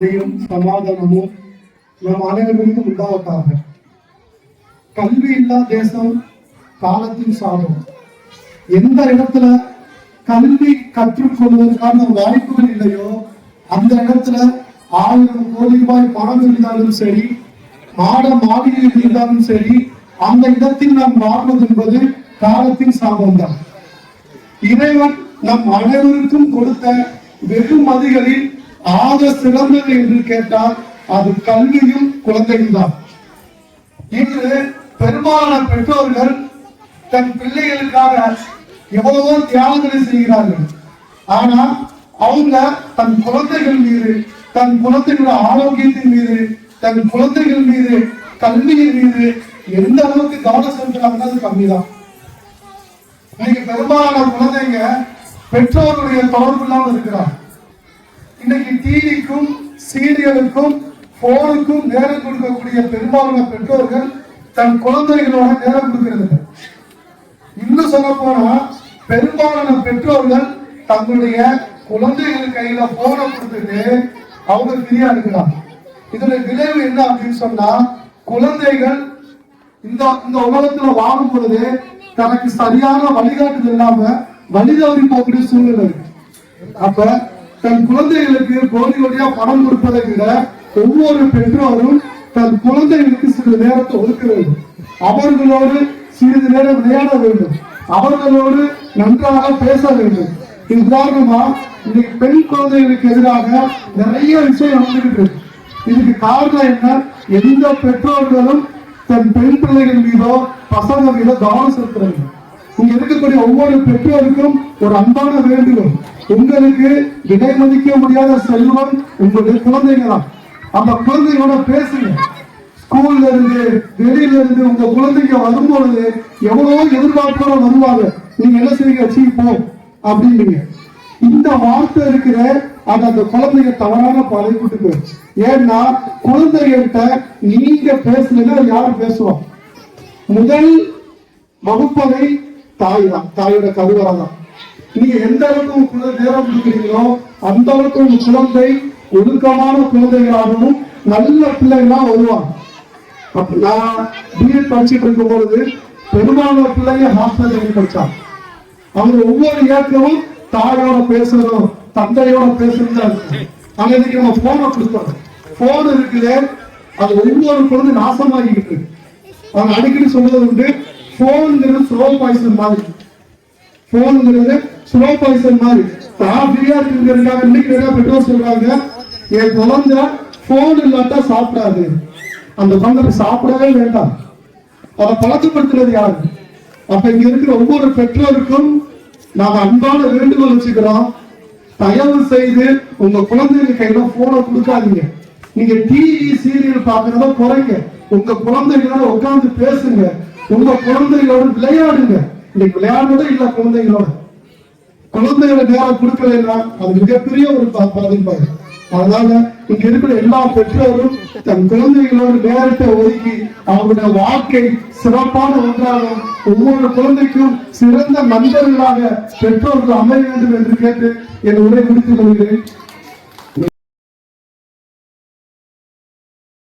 அமைதியும் சமாதானமும் நம் அனைவருக்கும் உண்டாவதாக கல்வி இல்லா தேசம் காலத்தின் சாதம் எந்த இடத்துல கல்வி கற்றுக்கொள்வதற்கான வாய்ப்புகள் இல்லையோ அந்த இடத்துல ஆயிரம் கோடி ரூபாய் பணம் இருந்தாலும் சரி மாட மாளிகை இருந்தாலும் சரி அந்த இடத்தில் நாம் வாழ்வது என்பது காலத்தின் சாபம் தான் இறைவன் நம் அனைவருக்கும் கொடுத்த வெகுமதிகளில் ஆக சிறந்தது என்று கேட்டால் அது கல்வியும் குழந்தையும் தான். இன்று பெரும்பாலான பெற்றோர்கள் தன் பிள்ளைகளுக்காக எவ்வளவோ தியாகங்களை செய்கிறார்கள். ஆனா அவங்க தன் குழந்தைகள் மீது தன் குழந்தைகளோட ஆரோக்கியத்தின் மீது தன் குழந்தைகள் மீது கல்வியின் மீது எந்த அளவுக்கு கவனம் செலுத்துறாங்கன்னா அது கம்மிதான். இன்னைக்கு பெரும்பாலான குழந்தைங்க பெற்றோருடைய தொடர்பு இல்லாமல் இருக்கிறாங்க. இன்னைக்கு டிவிக்கும் சீரியலுக்கும் போனுக்கும் நேரம் கொடுக்கக்கூடிய பெரும்பாலான பெற்றோர்கள் தன் குழந்தைகளோட நேரம் கொடுக்கிறது. இன்னும் சொல்ல போனா பெரும்பாலான பெற்றோர்கள் தங்களுடைய குழந்தைகள் கையில போனை கொடுத்துட்டு அவங்க ஃப்ரீயா இருக்கலாம். இதோட விளைவு என்ன அப்படின்னு சொன்னா குழந்தைகள் இந்த இந்த உலகத்துல வாழும் பொழுது தனக்கு சரியான வழிகாட்டுதல் இல்லாம வழிதவறி போகக்கூடிய சூழ்நிலை. இருக்கு அப்ப தன் குழந்தைகளுக்கு கோடி கோடியா பணம் கொடுப்பதை விட ஒவ்வொரு பெற்றோரும் தன் குழந்தைகளுக்கு சிறிது நேரத்தை ஒதுக்க வேண்டும். அவர்களோடு சிறிது நேரம் விளையாட வேண்டும். அவர்களோடு நன்றாக பேச வேண்டும். இது உதாரணமா இன்னைக்கு பெண் குழந்தைகளுக்கு எதிராக நிறைய விஷயம் நடந்துகிட்டு இருக்கு. இதுக்கு காரணம் என்ன? எந்த பெற்றோர்களும் தன் பெண் பிள்ளைகள் மீதோ பசங்க மீதோ கவனம் செலுத்துறாங்க இங்க இருக்கக்கூடிய ஒவ்வொரு பெற்றோருக்கும் ஒரு அன்பான வேண்டுகோள். உங்களுக்கு விலை மதிக்க முடியாத செல்வம் உங்களுடைய குழந்தைங்க தான் அந்த குழந்தைகளோட பேசுங்க. ஸ்கூல்ல இருந்து வெளியில இருந்து உங்க குழந்தைங்க வரும்பொழுது எவ்வளவோ எதிர்பார்ப்போட வருவாங்க. நீங்க என்ன செய்வீங்க? சீ போ அப்படின்னீங்க. இந்த வார்த்தை இருக்கிற அது அந்த குழந்தைங்க தவறான பாதை கூட்டு போயிடுச்சு. ஏன்னா குழந்தைகிட்ட நீங்க பேசலைன்னா யாரும் பேசுவா? முதல் வகுப்பறை தாய் தான் தாயோட கருவறை தான். நீங்க எந்த அளவுக்கு உங்க குழந்தை நேரம் கொடுக்குறீங்களோ அந்த அளவுக்கு உங்க குழந்தை ஒழுக்கமான குழந்தைகளாகவும் நல்ல பிள்ளைகளா வருவாங்க. அப்ப நான் பிஎட் படிச்சுட்டு இருக்கும் பொழுது பெரும்பாலான பிள்ளைங்க ஹாஸ்டல் படிச்சாங்க. அவங்க ஒவ்வொரு இயக்கமும் தாயோட பேசணும் தந்தையோட பேசணும் தான் அங்க இன்னைக்கு நம்ம போனை கொடுத்தோம் போன் இருக்குது அது ஒவ்வொரு குழந்தை நாசமாகிக்கிட்டு இருக்கு. அவங்க அடிக்கடி சொல்றது உண்டு போன்ங்கிறது ஸ்லோ பாய்சன் மாதிரி. போன்ங்கிறது ஸ்லோ பாய்சன் மாதிரி. தான் ஃப்ரீயா இருக்கிறதுக்காக இன்னைக்கு நிறைய பெற்றோர் சொல்றாங்க. என் குழந்தை போன் இல்லாட்டா சாப்பிடாது. அந்த குழந்தை சாப்பிடவே வேண்டாம். அதை பழக்கப்படுத்துறது யாரு? அப்ப இங்க இருக்கிற ஒவ்வொரு பெற்றோருக்கும் நாம அன்பான வேண்டுகோள் வச்சுக்கிறோம். தயவு செய்து உங்க குழந்தைங்க கையில போனை கொடுக்காதீங்க. நீங்க டிவி சீரியல் பாக்குறத குறைங்க. உங்க குழந்தைகளோட உட்காந்து பேசுங்க. உங்க குழந்தைகளோடு விளையாடுங்க. இன்னைக்கு விளையாடுறதே இல்ல குழந்தைகளோட. குழந்தைகளை நேரம் கொடுக்கலைன்னா அது மிகப்பெரிய ஒரு பாதிப்பாரு அதனால இங்க இருக்கிற எல்லா பெற்றோரும் தன் குழந்தைகளோடு நேரத்தை ஒதுக்கி அவங்களுடைய வாழ்க்கை சிறப்பான ஒன்றாக ஒவ்வொரு குழந்தைக்கும் சிறந்த நண்பர்களாக பெற்றோர்கள் அமைய வேண்டும் என்று கேட்டு என் உரை முடித்துக் கொள்கிறேன்.